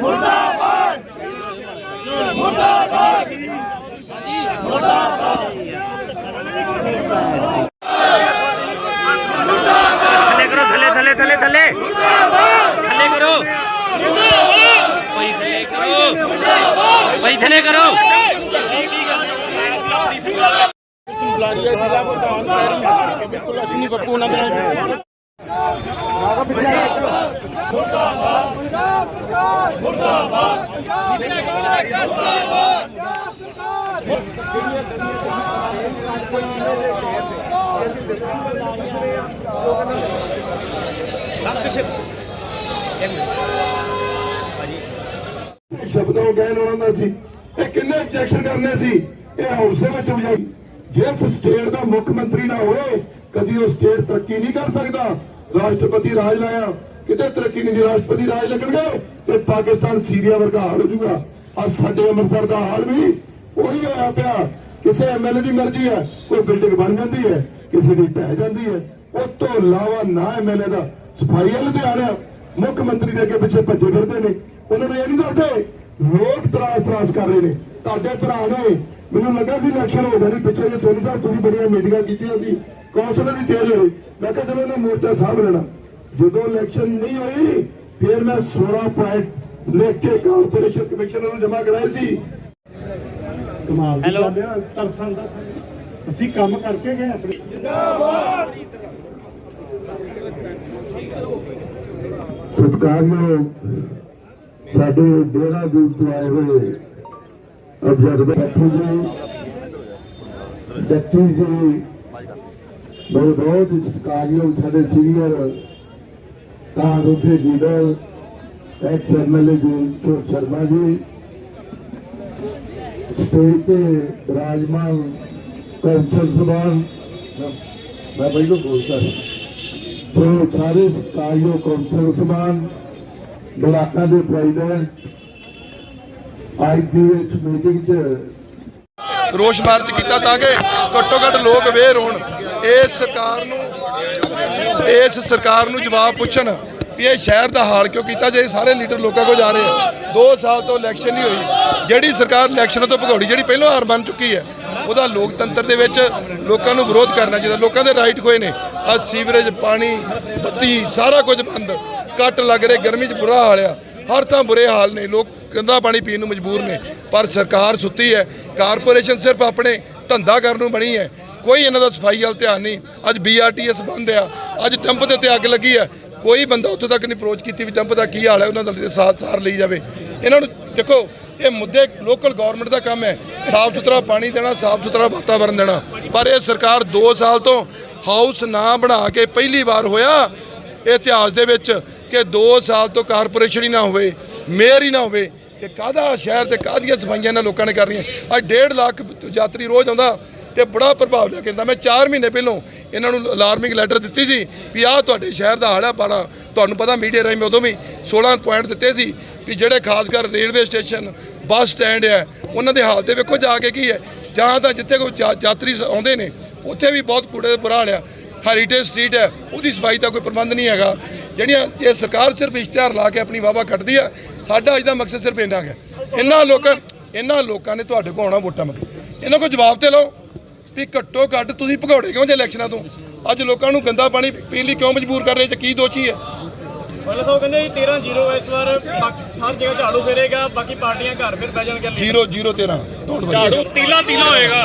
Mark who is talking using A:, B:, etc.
A: ਮੁਰਦਾਬਾਦ!
B: ਥੱਲੇ ਕਰੋ ਥੱਲੇ ਥੱਲੇ ਥੱਲੇ ਥੱਲੇ। ਥੱਲੇ ਕਰੋ। ਭਾਈ ਥੱਲੇ ਕਰੋ। ਭਾਈ ਥੱਲੇ ਕਰੋ
A: ਬੁਲਾਰੀਆ ਜ਼ਿਲ੍ਹਾ ਪ੍ਰਧਾਨ ਸ਼ਹਿਰੀ ਬਿਲਕੁਲ ਅਸ਼ਨੀ ਬੱਪੂ ਉਹਨਾਂ ਦੇ
C: ਸ਼ਬਦੋਂ ਗੈਨ ਉਹਨਾਂ ਦਾ ਸੀ। ਇਹ ਕਿੰਨੇ ਆਬਜੈਕਸ਼ਨ ਕਰਨੇ ਸੀ। ਇਹ ਹਾਊਸ ਦੇ ਵਿੱਚ ਵਜਾਈ ਜਿਸ ਸਟੇਟ ਦਾ ਮੁੱਖ ਮੰਤਰੀ ਨਾ ਹੋਵੇ, ਕਦੀ ਉਹ ਸਟੇਟ ਤਰੱਕੀ ਨਹੀਂ ਕਰ ਸਕਦਾ। ਰਾਸ਼ਟਰਪਤੀ ਰਾਜ ਲਾਇਆ। ਕਿਤੇ ਤਰੱਕੀ ਨਹੀਂ ਰਾਸ਼ਟਰਪਤੀ ਰਾਜ ਲੱਗਣਗੇ, ਤੇ ਪਾਕਿਸਤਾਨ ਸੀਰੀਆ ਵਰਗਾ ਹਾਲ ਹੋ ਜਾਊਗਾ। ਔਰ ਸਾਡੇ ਅੰਮ੍ਰਿਤਸਰ ਦਾ ਹਾਲ ਵੀ ਉਹੀ ਹੋਇਆ ਪਿਆ। ਕਿਸੇ ਐਮਐਲਏ ਦੀ ਮਰਜ਼ੀ ਹੈ, ਕੋਈ ਬਿਲਡਿੰਗ ਬਣ ਜਾਂਦੀ ਹੈ, ਕਿਸੇ ਦੀ ਢਹਿ ਜਾਂਦੀ ਹੈ। ਉਸ ਤੋਂ ਇਲਾਵਾ ਨਾ ਐਮਐਲਏ ਦਾ ਸਫ਼ਾਈ ਵਾਲੇ ਧਿਆਨ ਆ ਮੁੱਖ ਮੰਤਰੀ ਦੇ ਅੱਗੇ ਪਿੱਛੇ ਭੱਜੇ ਫਿਰਦੇ ਨੇ। ਉਹਨਾਂ ਨੂੰ ਇਹ ਨਹੀਂ ਦੱਸਦੇ ਲੋਕ ਤਰਾਸ ਤਰਾਸ ਕਰ ਰਹੇ ਨੇ। ਤੁਹਾਡੇ ਭਰਾ ਨੇ ਮੈਨੂੰ ਲੱਗਾ ਸੀ ਇਲੈਕਸ਼ਨ ਹੋ ਜਾਣੀ ਪਿੱਛੇ ਜੇ ਸੋਨੀ ਸਾਹਿਬ ਤੁਸੀਂ ਬੜੀਆਂ ਮੀਟਿੰਗਾਂ ਕੀਤੀਆਂ ਸੀ। ਕੌਂਸਲਰ ਵੀ ਤੇਜ਼ ਹੋਏ। ਮੈਂ ਕਿਹਾ ਚਲੋ ਇਹਨਾਂ ਮੋਰਚਾ ਸਾਂਭ ਲੈਣਾ। ਜਦੋਂ ਇਲੈਕਸ਼ਨ ਨਹੀਂ ਹੋਈ ਫਿਰ ਮੈਂ 16 ਪੁਆਇੰਟ ਲਿਖ ਕੇ ਕਾਰਪੋਰੇਸ਼ਨ ਕਮਿਸ਼ਨਰ ਨੂੰ ਜਮ੍ਹਾਂ ਕਰਾਏ ਸੀ।
A: ਕਮਾਲ ਦੀ ਗੱਲ ਆ ਤਰਸਨ ਦਾ। ਅਸੀਂ ਕੰਮ ਕਰਕੇ ਗਏ ਆਪਣੇ।
C: ਸਤਿਕਾਰਯੋਗ ਸਾਡੇ ਡੇਰਾ ਦੂਰ ਤੋਂ ਆਏ ਹੋਏ ਅਬਜ਼ਰਵਰ ਬੱਪੂ ਜੀ ਡੱਟੀ ਜੀ, ਬਹੁਤ ਬਹੁਤ ਸਤਿਕਾਰਯੋਗ ਸਾਡੇ senior Congress leader ex MLA ji Sharma ji state ਤੇ ਰਾਜਮਾਨ ਕੌਂਸਲ ਸਭਾਨ ਮੈਂ ਬਈ ਨੂੰ ਬੋਲਦਾ। ਸੋ ਸਾਰੇ ਸਤਿਕਾਰਯੋਗ ਕੌਂਸਲ ਸਭਾਨ ਬਲਾਕਾਂ ਦੇ ਪ੍ਰੈਜ਼ੀਡੈਂਟ ਅੱਜ ਦੀ ਇਸ ਮੀਟਿੰਗ 'ਚ
D: ਰੋਸ਼ ਮਾਰਚ ਕੀਤਾ ਤਾਂ ਕਿ ਘੱਟੋ ਘੱਟ ਲੋਕ ਅਵੇਅਰ ਹੋਣ। ਇਸ ਸਰਕਾਰ ਨੂੰ, ਇਸ ਸਰਕਾਰ ਨੂੰ ਜਵਾਬ ਪੁੱਛਣ ਵੀ ਇਹ ਸ਼ਹਿਰ ਦਾ ਹਾਲ ਕਿਉਂ ਕੀਤਾ ਜੇ ਸਾਰੇ ਲੀਡਰ ਲੋਕਾਂ ਕੋਲ ਜਾ ਰਹੇ ਆ। 2 ਸਾਲ ਤੋਂ ਇਲੈਕਸ਼ਨ ਨਹੀਂ ਹੋਈ। ਜਿਹੜੀ ਸਰਕਾਰ ਇਲੈਕਸ਼ਨਾਂ ਤੋਂ ਭਗੌੜੀ, ਜਿਹੜੀ ਪਹਿਲਾਂ ਹਾਰ ਮੰਨ ਚੁੱਕੀ ਹੈ, ਉਹਦਾ ਲੋਕਤੰਤਰ ਦੇ ਵਿੱਚ ਲੋਕਾਂ ਨੂੰ ਵਿਰੋਧ ਕਰਨਾ ਚਾਹੀਦਾ ਲੋਕਾਂ ਦੇ ਰਾਈਟ ਖੋਏ ਨੇ ਅੱਜ ਸੀਵਰੇਜ, ਪਾਣੀ, ਬੱਤੀ, ਸਾਰਾ ਕੁਝ ਬੰਦ। ਕੱਟ ਲੱਗ ਰਹੇ, ਗਰਮੀ 'ਚ ਬੁਰਾ ਹਾਲ ਆ। ਹਰ ਤਾਂ ਬੁਰੇ ਹਾਲ ਨੇ। ਲੋਕ ਗੰਦਾ ਪਾਣੀ ਪੀਣ ਨੂੰ ਮਜਬੂਰ ਨੇ। ਪਰ ਸਰਕਾਰ ਸੁੱਤੀ ਹੈ। ਕਾਰਪੋਰੇਸ਼ਨ ਸਿਰਫ ਆਪਣੇ ਧੰਦਾ ਕਰਨ ਨੂੰ ਬਣੀ ਹੈ। ਕੋਈ ਇਹਨਾਂ ਦਾ ਸਫ਼ਾਈ ਵੱਲ ਧਿਆਨ ਨਹੀਂ। ਅੱਜ ਬੀਆਰਟੀਐਸ ਬੰਦ ਆ। ਅੱਜ ਟੰਪ ਦੇ ਉੱਤੇ ਅੱਗ ਲੱਗੀ ਹੈ ਕੋਈ ਬੰਦਾ ਉੱਥੇ ਤੱਕ ਨਹੀਂ ਅਪਰੋਚ ਕੀਤੀ ਵੀ ਟੰਪ ਦਾ ਕੀ ਹਾਲ ਹੈ, ਉਹਨਾਂ ਦਾ ਸਾਥ ਸਾਰ ਲਈ ਜਾਵੇ। ਇਹਨਾਂ ਨੂੰ ਦੇਖੋ, ਇਹ ਮੁੱਦੇ ਲੋਕਲ ਗਵਰਨਮੈਂਟ ਦਾ ਕੰਮ ਹੈ। ਸਾਫ਼ ਸੁਥਰਾ ਪਾਣੀ ਦੇਣਾ, ਸਾਫ਼ ਸੁਥਰਾ ਵਾਤਾਵਰਣ ਦੇਣਾ। ਪਰ ਇਹ ਸਰਕਾਰ 2 ਸਾਲ ਤੋਂ ਹਾਊਸ ਨਾ ਬਣਾ ਕੇ ਪਹਿਲੀ ਵਾਰ ਹੋਇਆ ਇਤਿਹਾਸ ਦੇ ਵਿੱਚ ਕਿ 2 ਸਾਲ ਤੋਂ ਕਾਰਪੋਰੇਸ਼ਨ ਹੀ ਨਾ ਹੋਵੇ, ਮੇਅਰ ਹੀ ਨਾ ਹੋਵੇ, ਕਿ ਕਾਹਦਾ ਸ਼ਹਿਰ ਤੇ ਕਾਹਦੀਆਂ ਸਫਾਈਆਂ ਇਹਨਾਂ ਲੋਕਾਂ ਨੇ ਕਰਨੀਆਂ। ਅੱਜ 1.5 ਲੱਖ ਯਾਤਰੀ ਰੋਜ਼ ਆਉਂਦਾ ਤੇ ਬੜਾ ਪ੍ਰਭਾਵ ਲੈ ਕਹਿੰਦਾ ਮੈਂ 4 ਮਹੀਨੇ ਪਹਿਲੋਂ ਇਹਨਾਂ ਨੂੰ ਅਲਾਰਮਿੰਗ ਲੈਟਰ ਦਿੱਤੀ ਸੀ ਵੀ ਆਹ ਤੁਹਾਡੇ ਸ਼ਹਿਰ ਦਾ ਹਾਲ ਹੈ ਤੁਹਾਨੂੰ ਪਤਾ ਮੀਡੀਆ ਰਾਹੀਂ ਮੈਂ ਉਦੋਂ ਵੀ 16 ਪੁਆਇੰਟ ਦਿੱਤੇ ਸੀ ਵੀ ਜਿਹੜੇ ਖਾਸ ਕਰ ਰੇਲਵੇ ਸਟੇਸ਼ਨ, ਬੱਸ ਸਟੈਂਡ ਹੈ ਉਹਨਾਂ ਦੇ ਹਾਲ ਤੇ ਵੇਖੋ ਜਾ ਕੇ ਕੀ ਹੈ। ਜਾਂ ਤਾਂ ਜਿੱਥੇ ਕੋਈ ਯਾ- ਯਾਤਰੀ ਆਉਂਦੇ ਨੇ ਉੱਥੇ ਵੀ ਬਹੁਤ ਕੂੜੇ ਦਾ ਬੁਰਾ ਹਾਲ ਆ। ਹੈਰੀਟੇਜ ਸਟਰੀਟ ਹੈ ਉਹਦੀ ਸਫ਼ਾਈ ਦਾ ਕੋਈ ਪ੍ਰਬੰਧ ਨਹੀਂ ਹੈਗਾ। ਜਿਹੜੀਆਂ ਇਹ ਸਰਕਾਰ ਸਿਰਫ ਇਸ਼ਤਿਹਾਰ ਲਾ ਕੇ ਆਪਣੀ ਵਾਵਾ ਕੱਢਦੀ ਆ ਸਾਡਾ ਅੱਜ ਦਾ ਮਕਸਦ ਸਿਰਫ ਇੰਨਾ ਹੈ। ਇਹਨਾਂ ਲੋਕਾਂ ਇਹਨਾਂ ਲੋਕਾਂ ਨੇ ਤੁਹਾਡੇ ਕੋਲ ਆਉਣਾ ਵੋਟਾਂ ਮੰਗ ਇਹਨਾਂ ਕੋਲ ਜਵਾਬ ਤੇ ਲਓ ਵੀ ਘੱਟੋ ਘੱਟ ਤੁਸੀਂ ਭਗੌੜੇ ਕਿਉਂ ਜੇ ਇਲੈਕਸ਼ਨਾਂ ਤੋਂ? ਅੱਜ ਲੋਕਾਂ ਨੂੰ ਗੰਦਾ ਪਾਣੀ ਪੀਣ ਲਈ ਕਿਉਂ ਮਜਬੂਰ ਕਰ ਰਹੇ ਤੇ ਕੀ ਦੋਸ਼ੀ ਹੈ?
E: ਪਹਿਲਾਂ ਤਾਂ ਕਹਿੰਦੇ ਜੀ 13 0 ਇਸ ਵਾਰ ਹਰ ਜਗ੍ਹਾ ਝਾੜੂ ਫੇਰੇਗਾ ਬਾਕੀ ਪਾਰਟੀਆਂ ਘਰ ਫਿਰ ਬਹਿ ਜਾਣਗੀਆਂ।
D: 0 0 13
E: ਝਾੜੂ ਤੀਲਾ ਤੀਲਾ ਹੋਏਗਾ।